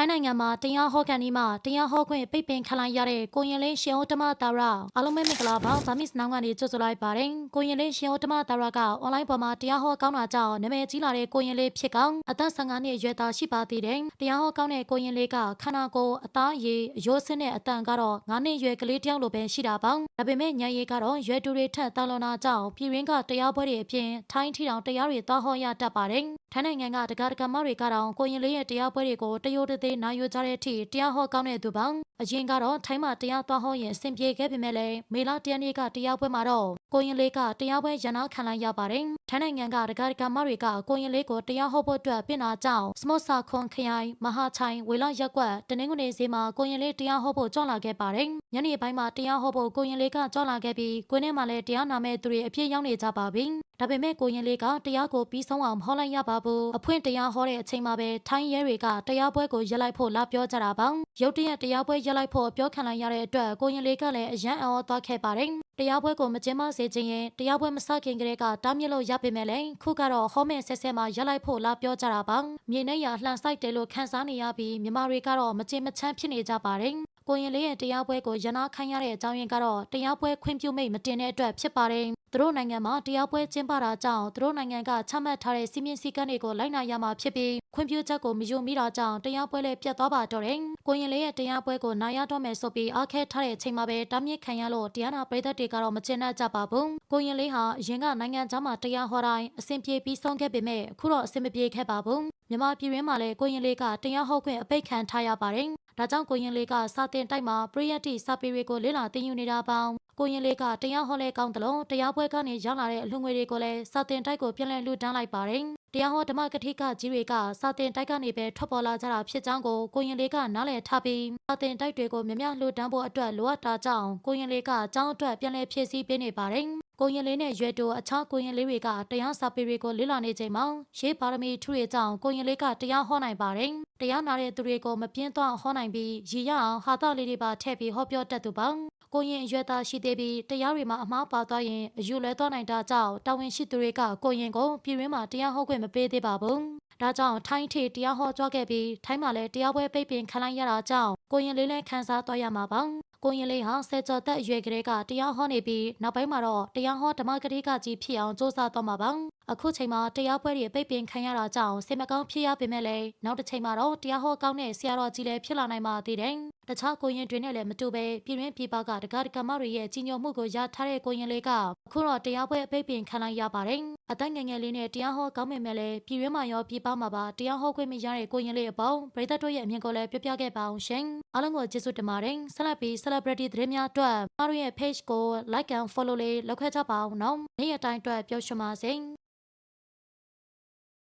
ထိုင်းနိုင်ငံမှာတရားဟောကန်ဒီမှာတရားဟောခွင့်ပိတ်ပင်ခံလိုက်ရတဲ့ကိုရင်လေးရှင်ဦးတမတာရအားလုံးပဲမင်္ဂလာပါဗာမစ်နောင်ကနေကြိုဆိုလိုက်ပါတယ်ကိုရင်လေးရှင်ဦးတမတာရကအွန်လိုင်းပေါ်မှာတရားဟောကောင်းတာကြောင့်နာမည်ကြီးလာတဲ့ကိုရင်လေးဖြစ်ကောင်အသက်15နှစ်အရွယ်သားရှိပါသေးတယ်တရားဟောကောင်းတဲ့ကိုရင်လေးကခန္ဓာကိုယ်အသားရည်အယိုးစင်းတဲ့အတန်ကတော့9နှစ်အရွယ်ကလေးတစ်ယောက်လိုပဲရှိတာပေါ့ဒါပေမဲ့ညံရည်ကတော့ရွယ်တူတွေထက်တာလွန်တာကြောင့်ပြည်ရင်းကတရားပွဲတွေအပြင်ထိုင်းထီတောင်တရားတွေသွားဟောရတတ်ပါတယ်ထိုင်းနိုင်ငံကတက္ကသိုလ်မတွေကတော့ကိုရင်လေးရဲ့တရားပွဲတွေကိုတရိုးတသေးနာယူကြတဲ့အထိတရားဟောကောင်းတဲ့သူပေါ့အရင်ကတော့ထိုင်းမှာတရားသွားဟောရင်အဆင်ပြေခဲ့ပေမဲ့လည်းမေလတရနေ့ကတရားပွဲမှာတော့ကိုရင်လေးကတရားပွဲရနာခံလိုက်ရပါတယ်ထိုင်းနိုင်ငံကတက္ကသိုလ်မတွေကကိုရင်လေးကိုတရားဟောဖို့အတွက်ပြင်လာကြောင်းစမော့ဆာခွန်ခရိုင်မဟာချိုင်ဝေလရက်ကွက်တနင်္ဂနွေဈေးမှာကိုရင်လေးတရားဟောဖို့ကြွလာခဲ့ပါတယ်ညနေပိုင်းမှာတရားဟောဖို့ကိုရင်လေးကကြွလာခဲ့ပြီးကိုင်းထဲမှာလည်းတရားနာမဲ့သူတွေအပြည့်ရောက်နေကြပါပြီ ဒါပေမဲ့ကိုရင်လေးကတရားကိုပြီးဆုံးအောင်ဟောလိုက်ရပါဘူးအဖွင့်တရားဟောတဲ့အချိန်မှာပဲထိုင်းရဲတွေကတရားပွဲကိုရက်လိုက်ဖို့လာပြောကြတာပါရုတ်တရက်တရားပွဲရက်လိုက်ဖို့ပြောခံလိုက်ရတဲ့အတွက်ကိုရင်လေးကလည်းအယံအော်သွားခဲ့ပါတယ်တရားပွဲကိုမကျင်းပစေခြင်းရင်တရားပွဲမစခင်ကလေးကတားမြစ်လို့ရပေမဲ့လည်းခုကတော့ဟောမဲ့ဆက်ဆက်မှာရက်လိုက်ဖို့လာပြောကြတာပါမြေနဲ့ရလှန်ဆိုင်တယ်လို့ခန်းစားနေရပြီးမြန်မာတွေကတော့မကျင်မချမ်းဖြစ်နေကြပါတယ်ကိုရင်လေးရဲ့တရားပွဲကိုရနာခိုင်းရတဲ့အကြောင်းရင်းကတော့တရားပွဲခွင့်ပြုမိတ်မတင်တဲ့အတွက်ဖြစ်ပါတယ်။ သူတို့နိုင်ငံမှာတရားပွဲကျင်းပတာကြောင့်သူတို့နိုင်ငံကချမှတ်ထားတဲ့စီမင်းစည်းကမ်းတွေကိုလိုက်နာရမှာဖြစ်ပြီးခွင့်ပြုချက်ကိုမယူမိတာကြောင့်တရားပွဲလည်းပြတ်သွားပါတော့တယ်။ကိုရင်လေးရဲ့တရားပွဲကိုနာရတော့မယ်ဆိုပြီးအားခဲထားတဲ့အချိန်မှာပဲတားမြစ်ခံရလို့တရားနာပရိသတ်တွေကတော့မကျင်တတ်ကြပါဘူး။ကိုရင်လေးဟာအရင်ကနိုင်ငံသားမှာတရားဟောတိုင်းအဆင်ပြေပြီးဆုံးခဲ့ပေမဲ့အခုတော့အဆင်မပြေခဲ့ပါဘူး။မြန်မာပြည်ရင်းမှာလည်းကိုရင်လေးကတရားဟောခွင့်အပိတ်ခံထားရပါတယ်။ ဒါကြောင့်ကိုရင်လေးကစာတင်တိုက်မှာပရိယတ်တိစာပေတွေကိုလေ့လာသင်ယူနေတာပေါင်းကိုရင်လေးကတရားဟောလဲကောင်းတယ်လို့တရားပွဲကနေရောက်လာတဲ့အလှငွေတွေကိုလည်းစာတင်တိုက်ကိုပြန်လည်လှူဒန်းလိုက်ပါတယ်တရားဟောဓမ္မကတိကကြီးတွေကစာတင်တိုက်ကနေပဲထွက်ပေါ်လာကြတာဖြစ်ကြောင်းကိုကိုရင်လေးကနားလည်ထားပြီးစာတင်တိုက်တွေကိုမြမလှူဒန်းဖို့အတွက်လိုအပ်တာကြောင့်ကိုရင်လေးကအကြောင်းအတွက်ပြန်လည်ဖြည့်ဆည်းပေးနေပါတယ် ကိုရင်လေးနဲ့ရွယ်တိုအခြားကိုရင်လေးတွေကတရားစာပေတွေကိုလေ့လာနေချိန်မှာရေးပါရမီထူရဲ့ကြောင့်ကိုရင်လေးကတရားဟောနိုင်ပါတယ်။တရားနာတဲ့သူတွေကိုမပြင်းသွားဟောနိုင်ပြီးရည်ရအောင်ဟာတာလေးတွေပါထည့်ပြီးဟောပြောတတ်သူပါ။ကိုရင်အရွယ်သားရှိသေးပြီးတရားတွေမှာအမှားပါသွားရင်အယူလဲသွားနိုင်တာကြောင့်တာဝန်ရှိသူတွေကကိုရင်ကိုပြည်ရင်းမှာတရားဟောခွင့်မပေးသေးပါဘူး။ ဒါကြောင့်ထိုင်းထေတရားဟောကြွခဲ့ပြီးထိုင်းမှာလည်းတရားပွဲပိတ်ပင်ခံလိုက်ရတာကြောင့်ကိုရင်လေးလည်းခန်းစားသွားရမှာပါ။ကိုရင်လေးဟာဆယ်ကျော်သက်အရွယ်ကလေးကတရားဟောနေပြီးနောက်ပိုင်းမှာတော့တရားဟောဓမ္မကတိကကြီးဖြစ်အောင်စ조사သွားမှာပါအခုချိန်မှာတရားပွဲတွေပိတ်ပင်ခံရတာကြောင့်စိတ်မကောင်းဖြစ်ရပေမဲ့လည်းနောက်တစ်ချိန်မှာတော့တရားဟောကောင်းတဲ့ဆရာတော်ကြီးလည်းဖြစ်လာနိုင်ပါသေးတယ် တခြားကိုရင်တွေနဲ့လည်းမတူပဲပြည်တွင်းပြည်ပကတကားတကမတွေရဲ့ကြီးညိုမှုကိုရထားတဲ့ကိုရင်လေးကအခုတော့တရားပွဲအပိတ်ပင်ခံလိုက်ရပါတယ်အသက်ငယ်ငယ်လေးနဲ့တရားဟောကောင်းပေမဲ့လည်းပြည်တွင်းမှာရောပြည်ပမှာပါတရားဟောခွင့်မရတဲ့ကိုရင်လေးအပေါင်းပရိသတ်တို့ရဲ့အမြင်ကိုလည်းပြောပြခဲ့ပါအောင်ရှင်အားလုံးကိုကျေးဇူးတင်ပါတယ်ဆက်လက်ပြီး celebrity သတင်းများအတွက်မတို့ရဲ့ page ကို like and follow လေးလုပ်ခဲ့ကြပါအောင်နော်နေ့ရက်တိုင်းအတွက်ပြောရှင်ပါစေ